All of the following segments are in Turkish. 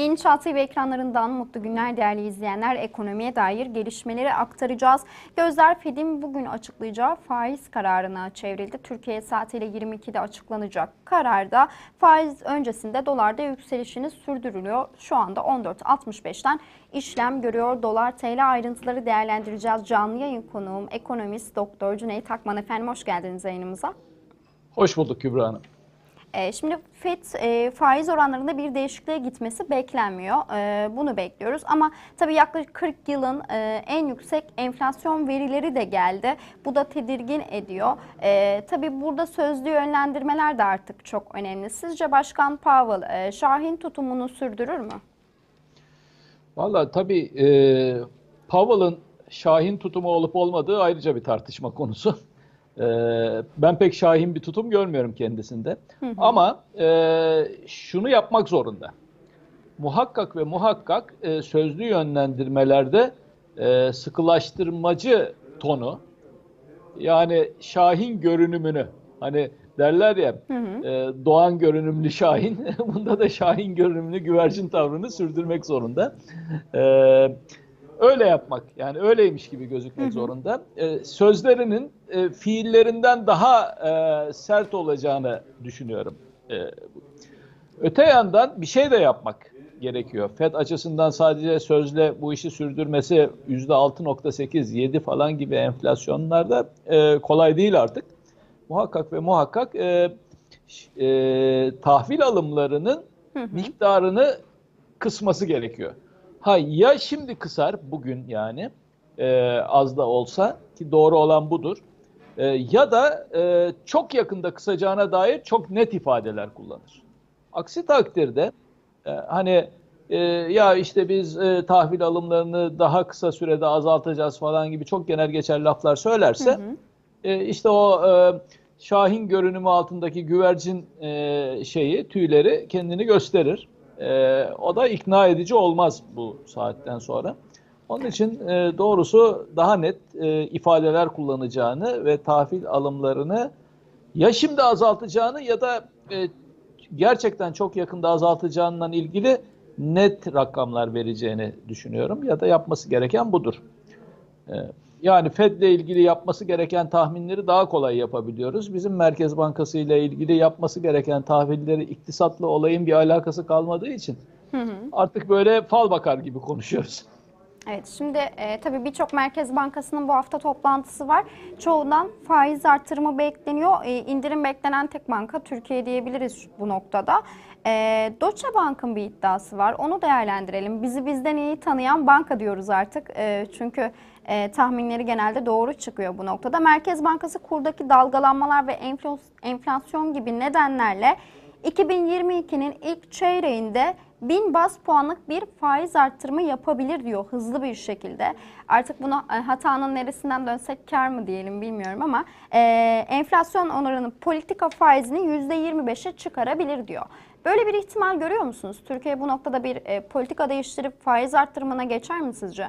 Yeni Çağ TV ekranlarından mutlu günler değerli izleyenler. Ekonomiye dair gelişmeleri aktaracağız. Gözler Fed'in bugün açıklayacağı faiz kararına çevrildi. Türkiye saatiyle 22'de açıklanacak kararda faiz öncesinde dolarda yükselişini sürdürülüyor. Şu anda 14.65'ten işlem görüyor. Dolar TL ayrıntıları değerlendireceğiz. Canlı yayın konuğum ekonomist Doktor Cüneyt Akman efendim hoş geldiniz yayınımıza. Hoş bulduk Kübra Hanım. E, Şimdi FED e, faiz oranlarında bir değişikliğe gitmesi beklenmiyor. E, Bunu bekliyoruz ama tabii yaklaşık 40 yılın e, en yüksek enflasyon verileri de geldi. Bu da tedirgin ediyor. E, Tabii burada sözlü yönlendirmeler de artık çok önemli. Sizce Başkan Powell e, Şahin tutumunu sürdürür mü? Valla tabii e, Powell'ın Şahin tutumu olup olmadığı ayrıca bir tartışma konusu. E, ben pek Şahin bir tutum görmüyorum kendisinde. Ama e, şunu yapmak zorunda. Muhakkak ve muhakkak e, sözlü yönlendirmelerde e, sıkılaştırmacı tonu yani Şahin görünümünü hani derler ya e, doğan görünümlü Şahin bunda da Şahin görünümlü güvercin tavrını sürdürmek zorunda. E, öyle yapmak yani öyleymiş gibi gözükmek zorunda. E, sözlerinin e, fiillerinden daha e, sert olacağını düşünüyorum. E, Öte yandan bir şey de yapmak gerekiyor. FED açısından sadece sözle bu işi sürdürmesi %6.8, 7 falan gibi enflasyonlarda e, kolay değil artık. Muhakkak ve muhakkak e, e, tahvil alımlarının miktarını kısması gerekiyor. Ha ya şimdi kısar bugün yani e, az da olsa ki doğru olan budur. E, ya da e, çok yakında kısacağına dair çok net ifadeler kullanır. Aksi takdirde e, hani e, ya işte biz e, tahvil alımlarını daha kısa sürede azaltacağız falan gibi çok genel geçer laflar söylerse e, işte o e, Şahin görünümü altındaki güvercin e, şeyi tüyleri kendini gösterir. E, o da ikna edici olmaz bu saatten sonra. Onun için e, doğrusu daha net e, ifadeler kullanacağını ve tahvil alımlarını ya şimdi azaltacağını ya da e, gerçekten çok yakında azaltacağından ilgili net rakamlar vereceğini düşünüyorum ya da yapması gereken budur. Ee, Yani Fed ile ilgili yapması gereken tahminleri daha kolay yapabiliyoruz. Bizim Merkez Bankası ile ilgili yapması gereken tahvilleri iktisatlı olayın bir alakası kalmadığı için artık böyle fal bakar gibi konuşuyoruz. Evet şimdi e, tabii birçok Merkez Bankası'nın bu hafta toplantısı var. Çoğundan faiz artırımı bekleniyor. E, indirim beklenen tek banka Türkiye diyebiliriz bu noktada. E, Deutsche Bank'ın bir iddiası var. Onu değerlendirelim. Bizi bizden iyi tanıyan banka diyoruz artık. E, çünkü e, tahminleri genelde doğru çıkıyor bu noktada. Merkez Bankası kurdaki dalgalanmalar ve enflas- enflasyon gibi nedenlerle 2022'nin ilk çeyreğinde 1000 bas puanlık bir faiz arttırımı yapabilir diyor hızlı bir şekilde. Artık buna e, hatanın neresinden dönsek kar mı diyelim bilmiyorum ama e, enflasyon oranının politika faizini %25'e çıkarabilir diyor. Böyle bir ihtimal görüyor musunuz? Türkiye bu noktada bir e, politika değiştirip faiz arttırımına geçer mi sizce?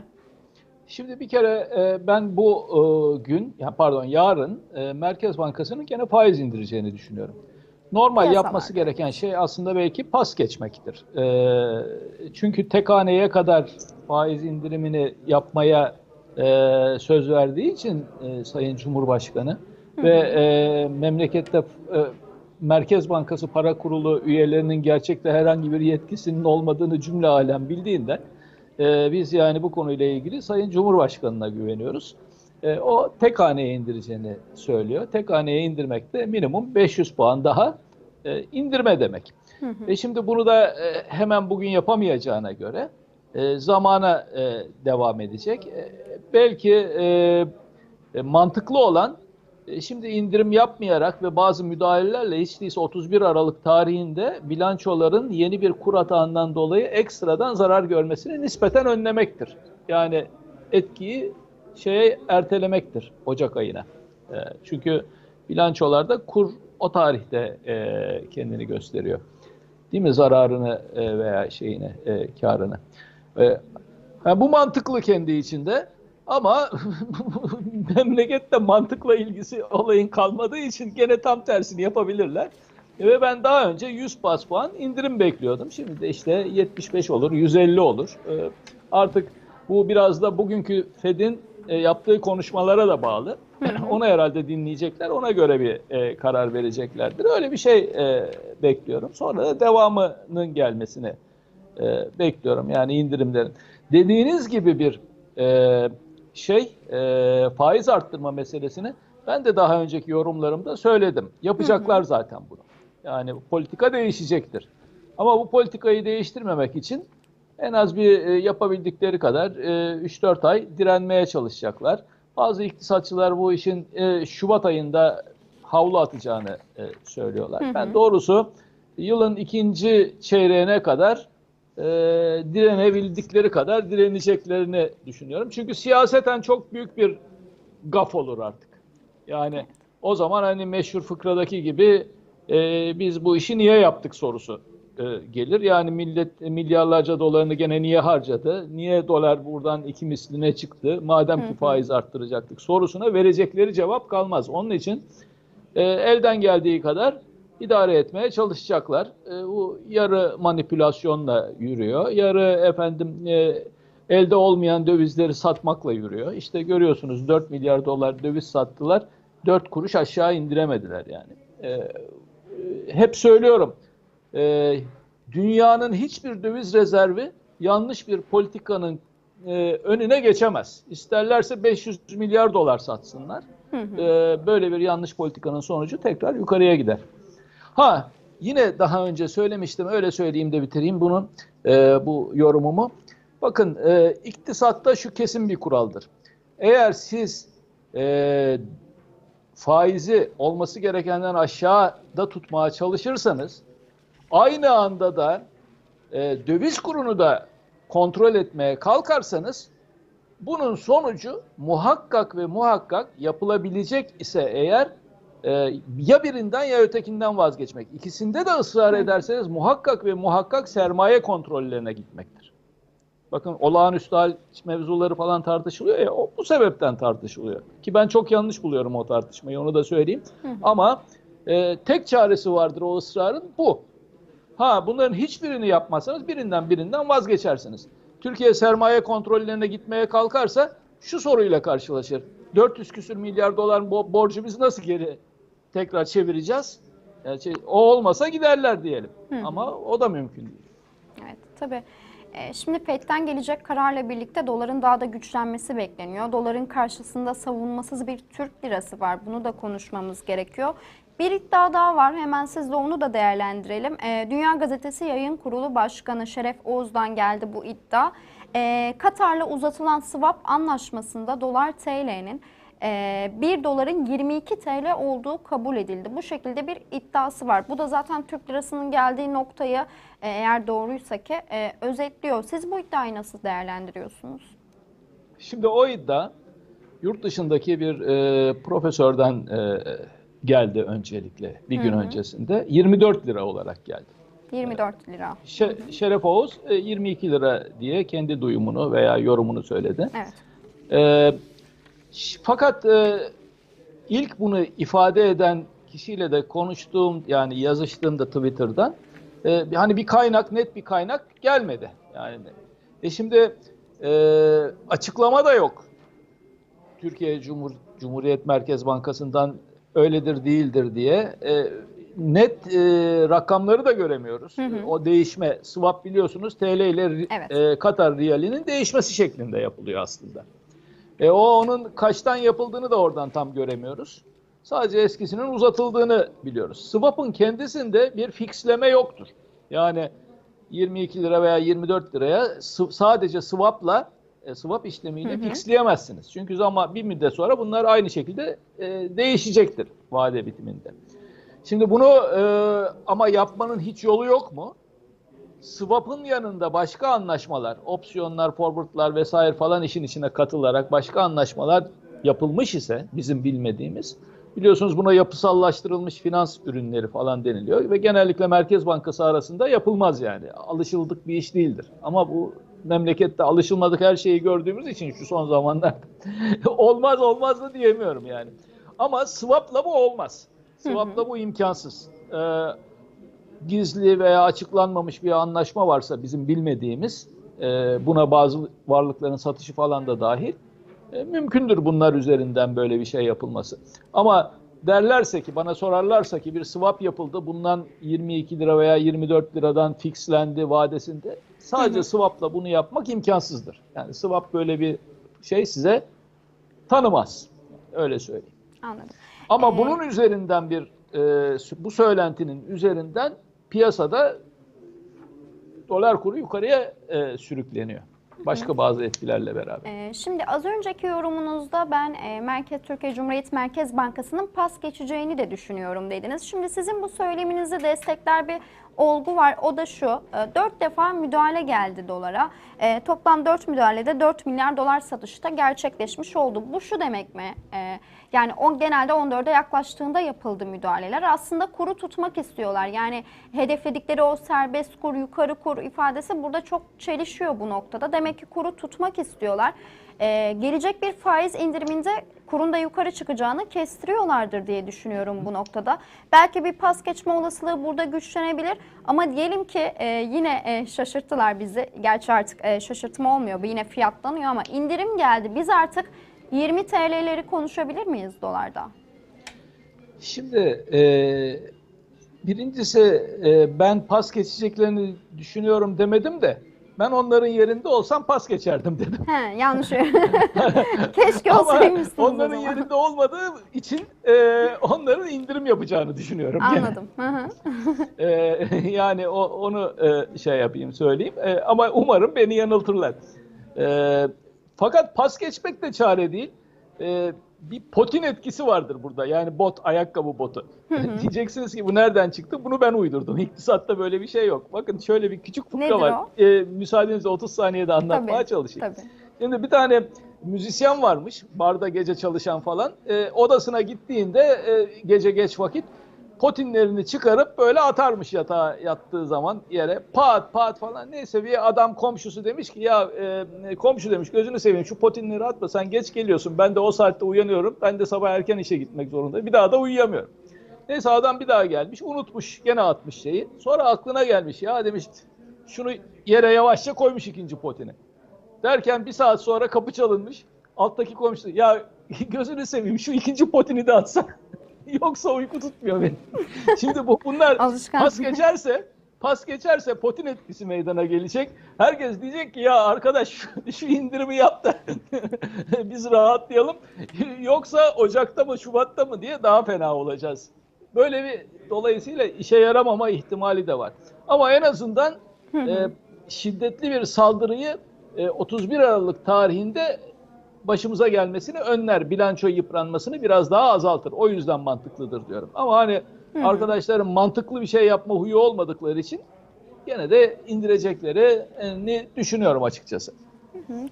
Şimdi bir kere e, ben bu e, gün, ya pardon yarın e, Merkez Bankası'nın gene faiz indireceğini düşünüyorum. Normal Piyasalar. yapması gereken şey aslında belki pas geçmektir. E, çünkü tek haneye kadar faiz indirimini yapmaya e, söz verdiği için e, Sayın Cumhurbaşkanı ve e, memlekette e, Merkez Bankası Para Kurulu üyelerinin gerçekte herhangi bir yetkisinin olmadığını cümle alem bildiğinden e, biz yani bu konuyla ilgili Sayın Cumhurbaşkanı'na güveniyoruz. E, o tek haneye indireceğini söylüyor. Tek haneye indirmek de minimum 500 puan daha e, indirme demek. Ve şimdi bunu da e, hemen bugün yapamayacağına göre e, zamana e, devam edecek. E, belki e, e, mantıklı olan e, şimdi indirim yapmayarak ve bazı müdahalelerle hiç değilse 31 Aralık tarihinde bilançoların yeni bir kur atağından dolayı ekstradan zarar görmesini nispeten önlemektir. Yani etkiyi şeye ertelemektir Ocak ayına. E, çünkü bilançolarda kur o tarihte e, kendini gösteriyor. Değil mi zararını e, veya şeyini, e, karını. E, ha, bu mantıklı kendi içinde ama memlekette mantıkla ilgisi olayın kalmadığı için gene tam tersini yapabilirler. Ve ben daha önce 100 bas puan indirim bekliyordum. Şimdi de işte 75 olur, 150 olur. Ee, artık bu biraz da bugünkü Fed'in e, yaptığı konuşmalara da bağlı. Ona herhalde dinleyecekler, ona göre bir e, karar vereceklerdir. Öyle bir şey e, bekliyorum. Sonra da devamının gelmesini bekliyorum. Yani indirimlerin. Dediğiniz gibi bir şey, e, faiz arttırma meselesini ben de daha önceki yorumlarımda söyledim. Yapacaklar zaten bunu. Yani politika değişecektir. Ama bu politikayı değiştirmemek için en az bir e, yapabildikleri kadar e, 3-4 ay direnmeye çalışacaklar. Bazı iktisatçılar bu işin e, Şubat ayında havlu atacağını e, söylüyorlar. Hı hı. Ben doğrusu yılın ikinci çeyreğine kadar e, direnebildikleri kadar direneceklerini düşünüyorum. Çünkü siyaseten çok büyük bir gaf olur artık. Yani o zaman hani meşhur fıkradaki gibi e, biz bu işi niye yaptık sorusu e, gelir. Yani millet milyarlarca dolarını gene niye harcadı? Niye dolar buradan iki misline çıktı? Madem ki faiz arttıracaktık sorusuna verecekleri cevap kalmaz. Onun için e, elden geldiği kadar idare etmeye çalışacaklar. E, bu yarı manipülasyonla yürüyor. Yarı efendim e, elde olmayan dövizleri satmakla yürüyor. İşte görüyorsunuz 4 milyar dolar döviz sattılar. 4 kuruş aşağı indiremediler yani. E, hep söylüyorum. e, dünyanın hiçbir döviz rezervi yanlış bir politikanın e, önüne geçemez. İsterlerse 500 milyar dolar satsınlar. E, böyle bir yanlış politikanın sonucu tekrar yukarıya gider. Ha yine daha önce söylemiştim öyle söyleyeyim de bitireyim bunun e, bu yorumumu. Bakın e, iktisatta şu kesin bir kuraldır. Eğer siz e, faizi olması gerekenden aşağıda tutmaya çalışırsanız aynı anda da e, döviz kurunu da kontrol etmeye kalkarsanız bunun sonucu muhakkak ve muhakkak yapılabilecek ise eğer e, ya birinden ya ötekinden vazgeçmek. İkisinde de ısrar ederseniz muhakkak ve muhakkak sermaye kontrollerine gitmektir. Bakın olağanüstü hal mevzuları falan tartışılıyor ya o bu sebepten tartışılıyor. Ki ben çok yanlış buluyorum o tartışmayı onu da söyleyeyim. Ama e, tek çaresi vardır o ısrarın bu. Ha bunların hiçbirini yapmazsanız birinden birinden vazgeçersiniz. Türkiye sermaye kontrollerine gitmeye kalkarsa şu soruyla karşılaşır. 400 küsür milyar dolar bo- borcu biz nasıl geri tekrar çevireceğiz? Yani şey, o olmasa giderler diyelim. Ama o da mümkün değil. Evet, tabii. Ee, Şimdi FED'den gelecek kararla birlikte doların daha da güçlenmesi bekleniyor. Doların karşısında savunmasız bir Türk lirası var. Bunu da konuşmamız gerekiyor. Bir iddia daha var. Hemen sizle onu da değerlendirelim. Ee, Dünya Gazetesi Yayın Kurulu Başkanı Şeref Oğuz'dan geldi bu iddia. Ee, Katar'la uzatılan swap anlaşmasında dolar TL'nin e, 1 doların 22 TL olduğu kabul edildi. Bu şekilde bir iddiası var. Bu da zaten Türk lirasının geldiği noktayı e, eğer doğruysa ki e, özetliyor. Siz bu iddiayı nasıl değerlendiriyorsunuz? Şimdi o iddia yurt dışındaki bir e, profesörden e, geldi öncelikle bir gün öncesinde 24 lira olarak geldi. 24 lira. Şe- Şeref Oğuz e, 22 lira diye kendi duyumunu veya yorumunu söyledi. Evet. E, ş- fakat e, ilk bunu ifade eden kişiyle de konuştuğum yani yazıştığımda Twitter'dan e, hani bir kaynak net bir kaynak gelmedi. Yani e şimdi e, açıklama da yok. Türkiye Cumhur Cumhuriyet Merkez Bankası'ndan öyledir değildir diye e, net e, rakamları da göremiyoruz. Hı hı. O değişme swap biliyorsunuz TL ile Evet. e, Katar riyalinin değişmesi şeklinde yapılıyor aslında. E, o onun kaçtan yapıldığını da oradan tam göremiyoruz. Sadece eskisinin uzatıldığını biliyoruz. Swap'ın kendisinde bir fixleme yoktur. Yani 22 lira veya 24 liraya sadece swap'la e, swap işlemiyle Hı hı. fixleyemezsiniz. Çünkü zaman bir müddet sonra bunlar aynı şekilde e, değişecektir vade bitiminde. Şimdi bunu e, ama yapmanın hiç yolu yok mu? Swap'ın yanında başka anlaşmalar, opsiyonlar, forwardlar vesaire falan işin içine katılarak başka anlaşmalar yapılmış ise bizim bilmediğimiz biliyorsunuz buna yapısallaştırılmış finans ürünleri falan deniliyor ve genellikle Merkez Bankası arasında yapılmaz yani. Alışıldık bir iş değildir. Ama bu memlekette alışılmadık her şeyi gördüğümüz için şu son zamanlarda olmaz olmaz da diyemiyorum yani. Ama swap'la bu olmaz. Swap'la bu imkansız. Ee, gizli veya açıklanmamış bir anlaşma varsa bizim bilmediğimiz e, buna bazı varlıkların satışı falan da dahil e, mümkündür bunlar üzerinden böyle bir şey yapılması. Ama derlerse ki bana sorarlarsa ki bir swap yapıldı bundan 22 lira veya 24 liradan fixlendi vadesinde sadece swap'la bunu yapmak imkansızdır. Yani swap böyle bir şey size tanımaz. Öyle söyleyeyim. Anladım. Ama Ee, bunun üzerinden bir e, bu söylentinin üzerinden piyasada dolar kuru yukarıya e, sürükleniyor. Başka bazı etkilerle beraber. Ee, Şimdi az önceki yorumunuzda ben e, Merkez Türkiye Cumhuriyet Merkez Bankası'nın pas geçeceğini de düşünüyorum dediniz. Şimdi sizin bu söyleminizi destekler bir olgu var. O da şu. e, 4 defa müdahale geldi dolara. E, Toplam 4 müdahalede 4 milyar dolar satışta gerçekleşmiş oldu. Bu şu demek mi? E, Yani on, genelde 14'e yaklaştığında yapıldı müdahaleler. Aslında kuru tutmak istiyorlar. Yani hedefledikleri o serbest kur, yukarı kur ifadesi burada çok çelişiyor bu noktada. Demek ki kuru tutmak istiyorlar. Ee, gelecek bir faiz indiriminde kurun da yukarı çıkacağını kestiriyorlardır diye düşünüyorum bu noktada. Belki bir pas geçme olasılığı burada güçlenebilir ama diyelim ki e, yine e, şaşırttılar bizi. Gerçi artık e, şaşırtma olmuyor. Bu yine fiyatlanıyor ama indirim geldi. Biz artık 20 TL'leri konuşabilir miyiz dolarda? Şimdi e, birincisi e, ben pas geçeceklerini düşünüyorum demedim de ben onların yerinde olsam pas geçerdim dedim. He, yanlış. Keşke Ama olsaymışsınız o onların yerinde olmadığı için e, onların indirim yapacağını düşünüyorum. Anladım. Hı. Ee, yani o, onu e, şey yapayım söyleyeyim Ee, ama umarım beni yanıltırlar. Ee, fakat pas geçmek de çare değil. Ee, bir potin etkisi vardır burada. Yani bot, ayakkabı botu. Diyeceksiniz ki bu nereden çıktı? Bunu ben uydurdum. İktisatta böyle bir şey yok. Bakın şöyle bir küçük fıkra Nedir var. o? Ee, müsaadenizle 30 saniyede anlatmaya Tabii, çalışayım. Tabii. Şimdi bir tane müzisyen varmış, barda gece çalışan falan. E, odasına gittiğinde e, gece geç vakit potinlerini çıkarıp böyle atarmış yatağa yattığı zaman yere. Pat pat falan neyse bir adam komşusu demiş ki ya e, komşu demiş gözünü seveyim şu potinleri atma sen geç geliyorsun. Ben de o saatte uyanıyorum. Ben de sabah erken işe gitmek zorundayım. Bir daha da uyuyamıyorum. Neyse adam bir daha gelmiş unutmuş gene atmış şeyi. Sonra aklına gelmiş ya demiş şunu yere yavaşça koymuş ikinci potini. Derken bir saat sonra kapı çalınmış. Alttaki komşu ya gözünü seveyim şu ikinci potini de atsa. Yoksa uyku tutmuyor beni. Şimdi bu bunlar pas geçerse pas geçerse potin etkisi meydana gelecek. Herkes diyecek ki ya arkadaş şu, şu indirimi yap da biz rahatlayalım. Yoksa Ocak'ta mı Şubat'ta mı diye daha fena olacağız. Böyle bir dolayısıyla işe yaramama ihtimali de var. Ama en azından e, şiddetli bir saldırıyı e, 31 Aralık tarihinde başımıza gelmesini önler. Bilanço yıpranmasını biraz daha azaltır. O yüzden mantıklıdır diyorum. Ama hani arkadaşların mantıklı bir şey yapma huyu olmadıkları için gene de indireceklerini düşünüyorum açıkçası.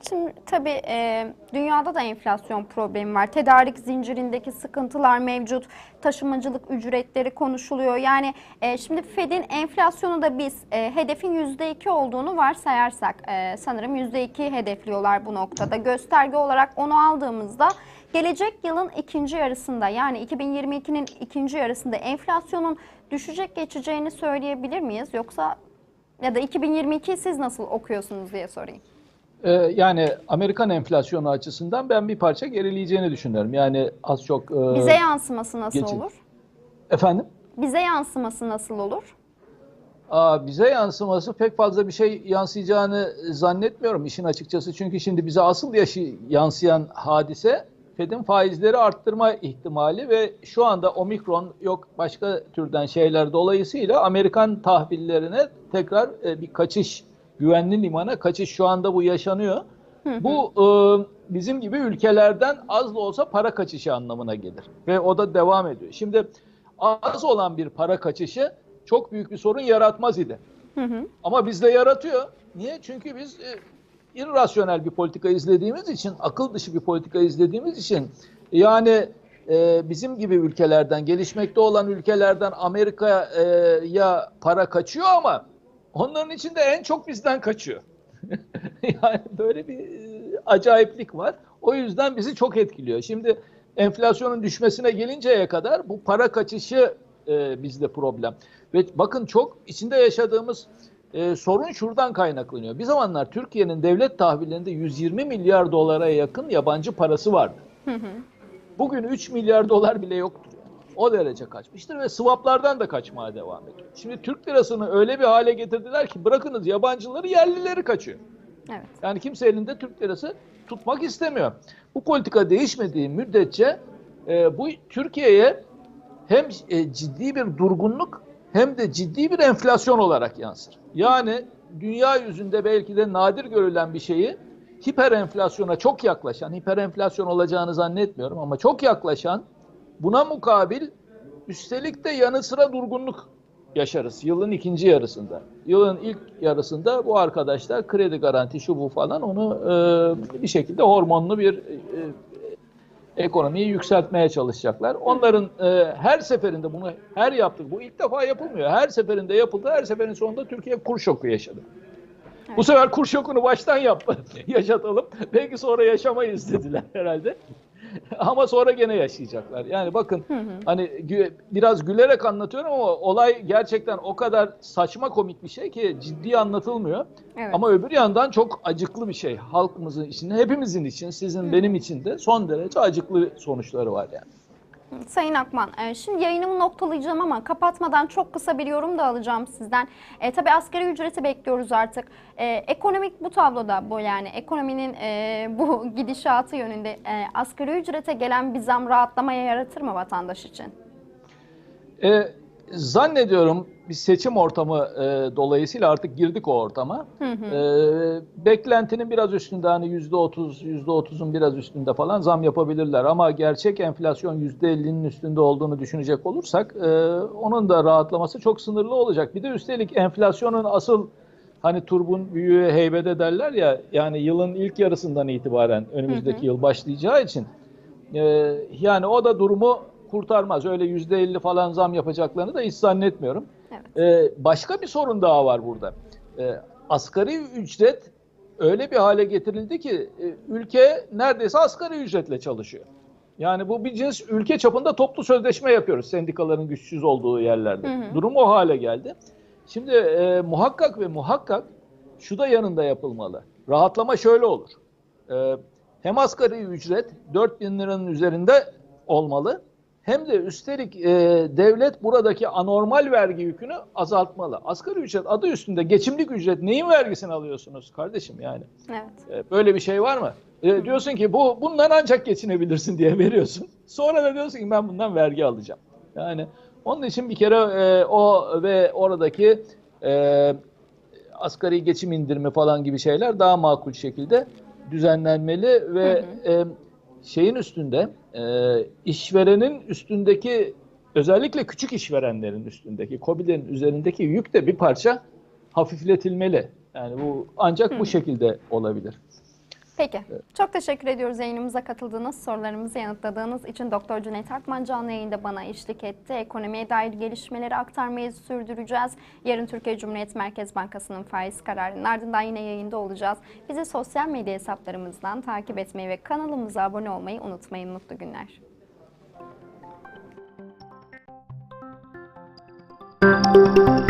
Şimdi tabii e, dünyada da enflasyon problemi var. Tedarik zincirindeki sıkıntılar mevcut. Taşımacılık ücretleri konuşuluyor. Yani e, şimdi Fed'in enflasyonu da biz e, hedefin %2 olduğunu varsayarsak e, sanırım %2 hedefliyorlar bu noktada. Gösterge olarak onu aldığımızda gelecek yılın ikinci yarısında yani 2022'nin ikinci yarısında enflasyonun düşecek geçeceğini söyleyebilir miyiz? Yoksa ya da 2022'yi siz nasıl okuyorsunuz diye sorayım. Ee, yani Amerikan enflasyonu açısından ben bir parça gerileyeceğini düşünüyorum. Yani az çok... e, Bize yansıması nasıl geçin. olur? Efendim? Bize yansıması nasıl olur? Aa, bize yansıması pek fazla bir şey yansıyacağını zannetmiyorum işin açıkçası. Çünkü şimdi bize asıl yaşı yansıyan hadise Fed'in faizleri arttırma ihtimali ve şu anda omikron yok başka türden şeyler dolayısıyla Amerikan tahvillerine tekrar e, bir kaçış, güvenli limana kaçış şu anda bu yaşanıyor. Bu e, bizim gibi ülkelerden az da olsa para kaçışı anlamına gelir ve o da devam ediyor. Şimdi az olan bir para kaçışı çok büyük bir sorun yaratmaz idi. Hı hı. Ama bizde yaratıyor. Niye? Çünkü biz e, irrasyonel bir politika izlediğimiz için, akıl dışı bir politika izlediğimiz için yani e, bizim gibi ülkelerden, gelişmekte olan ülkelerden Amerika'ya para kaçıyor ama onların içinde en çok bizden kaçıyor. Yani böyle bir e, acayiplik var. O yüzden bizi çok etkiliyor. Şimdi enflasyonun düşmesine gelinceye kadar bu para kaçışı e, bizde problem. Ve bakın çok içinde yaşadığımız e, sorun şuradan kaynaklanıyor. Bir zamanlar Türkiye'nin devlet tahvillerinde 120 milyar dolara yakın yabancı parası vardı. Bugün 3 milyar dolar bile yoktur. O derece kaçmıştır ve swaplardan da kaçmaya devam ediyor. Şimdi Türk lirasını öyle bir hale getirdiler ki bırakınız yabancıları yerlileri kaçıyor. Evet. Yani kimse elinde Türk lirası tutmak istemiyor. Bu politika değişmediği müddetçe e, bu Türkiye'ye hem e, ciddi bir durgunluk hem de ciddi bir enflasyon olarak yansır. Yani dünya yüzünde belki de nadir görülen bir şeyi hiper enflasyona çok yaklaşan, hiper enflasyon olacağını zannetmiyorum ama çok yaklaşan buna mukabil üstelik de yanı sıra durgunluk yaşarız yılın ikinci yarısında. Yılın ilk yarısında bu arkadaşlar kredi garanti şu bu falan onu e, bir şekilde hormonlu bir e, ekonomiyi yükseltmeye çalışacaklar. Onların e, her seferinde bunu her yaptık. Bu ilk defa yapılmıyor. Her seferinde yapıldı. Her seferin sonunda Türkiye kur şoku yaşadı. Bu sefer kur şokunu baştan yapma, yaşatalım. Belki sonra yaşamayız dediler herhalde. ama sonra gene yaşayacaklar. Yani bakın hani gü- biraz gülerek anlatıyorum ama olay gerçekten o kadar saçma komik bir şey ki ciddi anlatılmıyor. Evet. Ama öbür yandan çok acıklı bir şey. Halkımızın için, hepimizin için, sizin benim için de son derece acıklı sonuçları var yani. Sayın Akman, e, şimdi yayınımı noktalayacağım ama kapatmadan çok kısa bir yorum da alacağım sizden. E, tabii asgari ücreti bekliyoruz artık. E, ekonomik bu tabloda bu yani ekonominin e, bu gidişatı yönünde e, asgari ücrete gelen bir zam rahatlamaya yaratır mı vatandaş için? E, zannediyorum bir seçim ortamı e, dolayısıyla artık girdik o ortama. E, beklentinin biraz üstünde hani yüzde otuz, yüzde otuzun biraz üstünde falan zam yapabilirler. Ama gerçek enflasyon yüzde ellinin üstünde olduğunu düşünecek olursak e, onun da rahatlaması çok sınırlı olacak. Bir de üstelik enflasyonun asıl hani turbun büyüğü heybede derler ya yani yılın ilk yarısından itibaren önümüzdeki yıl başlayacağı için e, yani o da durumu kurtarmaz. Öyle yüzde elli falan zam yapacaklarını da hiç zannetmiyorum. Evet. Ee, başka bir sorun daha var burada. Ee, asgari ücret öyle bir hale getirildi ki e, ülke neredeyse asgari ücretle çalışıyor. Yani bu bir cins ülke çapında toplu sözleşme yapıyoruz sendikaların güçsüz olduğu yerlerde. Durum o hale geldi. Şimdi e, muhakkak ve muhakkak şu da yanında yapılmalı. Rahatlama şöyle olur. E, hem asgari ücret 4000 liranın üzerinde olmalı hem de üstelik e, devlet buradaki anormal vergi yükünü azaltmalı. Asgari ücret adı üstünde geçimlik ücret neyin vergisini alıyorsunuz kardeşim yani? Evet. E, böyle bir şey var mı? E, diyorsun ki bu bundan ancak geçinebilirsin diye veriyorsun. Sonra da diyorsun ki ben bundan vergi alacağım. Yani onun için bir kere e, o ve oradaki e, asgari geçim indirimi falan gibi şeyler daha makul şekilde düzenlenmeli ve e, şeyin üstünde e, işverenin üstündeki özellikle küçük işverenlerin üstündeki KOBİ'lerin üzerindeki yük de bir parça hafifletilmeli. Yani bu ancak bu şekilde olabilir. Peki. Ee, Çok teşekkür ediyoruz yayınımıza katıldığınız, sorularımızı yanıtladığınız için. Doktor Cüneyt Akman canlı yayında bana eşlik etti. Ekonomiye dair gelişmeleri aktarmayı sürdüreceğiz. Yarın Türkiye Cumhuriyet Merkez Bankası'nın faiz kararının ardından yine yayında olacağız. Bizi sosyal medya hesaplarımızdan takip etmeyi ve kanalımıza abone olmayı unutmayın. Mutlu günler. Müzik